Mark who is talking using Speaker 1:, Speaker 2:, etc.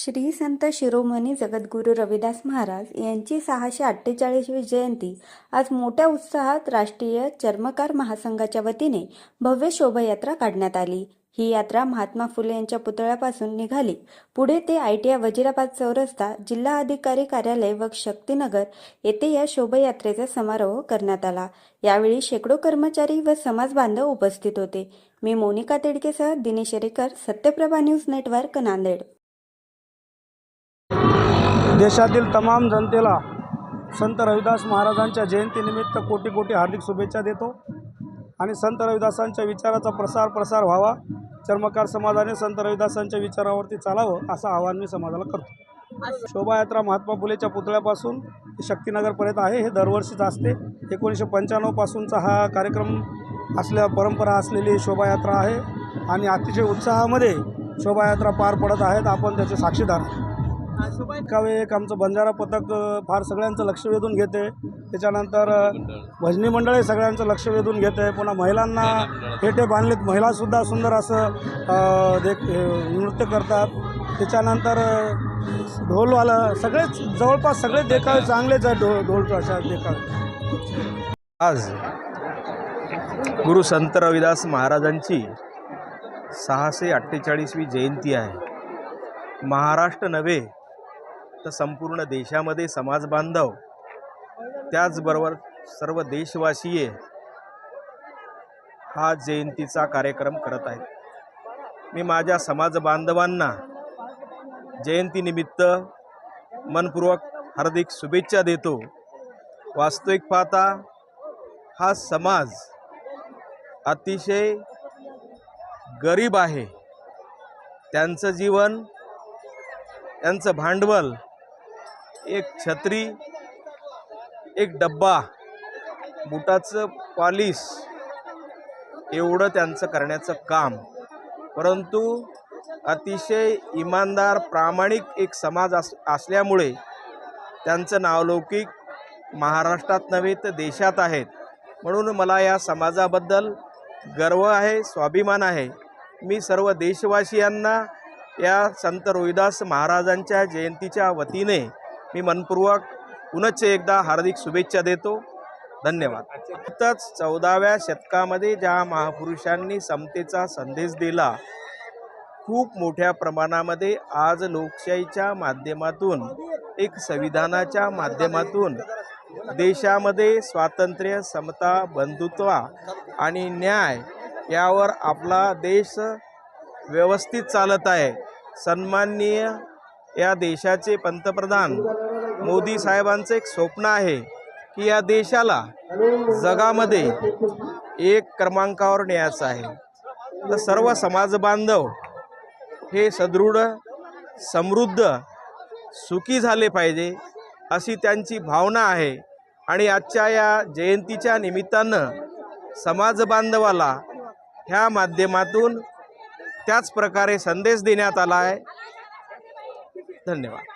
Speaker 1: श्री संत शिरोमणी जगद्गुरू रविदास महाराज यांची सहाशे अठ्ठेचाळीसवी जयंती आज मोठ्या उत्साहात राष्ट्रीय चर्मकार महासंघाच्या वतीने भव्य शोभायात्रा काढण्यात आली. ही यात्रा महात्मा फुले यांच्या पुतळ्यापासून निघाली. पुढे ते आय टी आय वजिराबाद चौरस्ता जिल्हा अधिकारी कार्यालय व शक्तीनगर येथे या शोभायात्रेचा समारोह करण्यात आला. यावेळी शेकडो कर्मचारी व समाज बांधव उपस्थित होते. मी मोनिका तेडकेसह दिनेश रेकर सत्यप्रभा न्यूज नेटवर्क नांदेड.
Speaker 2: देशातील तमाम जनतेला संत रविदास महाराजांच्या जयंतीनिमित्त कोटी कोटी हार्दिक शुभेच्छा देतो. आणि संत रविदासांच्या विचाराचा प्रसार प्रसार व्हावा. चर्मकार समाजाने संत रविदासांच्या विचारावरती चालावं असं आवाहन मी समाजाला करतो. शोभायात्रा महात्मा फुलेच्या पुतळ्यापासून ते शक्तीनगरपर्यंत आहे हे दरवर्षीच असते. एकोणीसशे पंच्याण्णवपासूनचा हा कार्यक्रम असल्या परंपरा असलेली शोभायात्रा आहे. आणि अतिशय उत्साहामध्ये शोभायात्रा पार पडत आहेत. आपण त्याचे साक्षीदार कावे एक आमचं बंजारा पथक फार सगळ्यांचं लक्ष वेधून घेते. त्याच्यानंतर भजनी मंडळी सगळ्यांचं लक्ष वेधून घेते. पुन्हा महिलांना फेटे बांधलेत. महिलासुद्धा सुंदर असं देख नृत्य करतात. त्याच्यानंतर ढोलवालं सगळेच जवळपास सगळे देखावे चांगलेच आहे ढोल ढोल अशा देखावे.
Speaker 3: आज गुरु संत रविदास महाराजांची सहाशे अठ्ठेचाळीसवी जयंती आहे. महाराष्ट्र नव्हे तर संपूर्ण देशामध्ये समाज बांधव त्याचबरोबर सर्व देशवासीय हा जयंतीचा कार्यक्रम करत आहेत. मी माझ्या समाज बांधवांना जयंतीनिमित्त मनपूर्वक हार्दिक शुभेच्छा देतो. वास्तविक पाहता हा समाज अतिशय गरीब आहे. त्यांचं जीवन त्यांचं भांडवल एक छत्री एक डब्बा बुटाचं पॉलिश एवढं त्यांचं करण्याचं काम. परंतु अतिशय इमानदार प्रामाणिक एक समाज अस असल्यामुळे त्यांचं नावलौकिक महाराष्ट्रात नव्हे तर देशात आहेत. म्हणून मला या समाजाबद्दल गर्व आहे स्वाभिमान आहे. मी सर्व देशवासियांना या संत रोहिदास महाराजांच्या जयंतीच्या वतीने मी मनपूर्वक पुनश्च एकदा हार्दिक शुभेच्छा देतो. धन्यवाद. नुकतंच चौदाव्या शतकामध्ये ज्या महापुरुषांनी समतेचा संदेश दिला खूप मोठ्या प्रमाणामध्ये आज लोकशाहीच्या माध्यमातून एक संविधानाच्या माध्यमातून देशामध्ये स्वातंत्र्य समता बंधुत्व आणि न्याय यावर आपला देश व्यवस्थित चालत आहे. सन्माननीय या देशाचे पंतप्रधान मोदी साहेबांचं एक स्वप्न आहे की या देशाला जगामध्ये एक क्रमांकावर न्यायचं आहे. तर सर्व समाजबांधव हे सदृढ समृद्ध सुखी झाले पाहिजे अशी त्यांची भावना आहे. आणि आजच्या या जयंतीच्या निमित्तानं समाजबांधवाला ह्या माध्यमातून त्याच प्रकारे संदेश देण्यात आला आहे. धन्यवाद.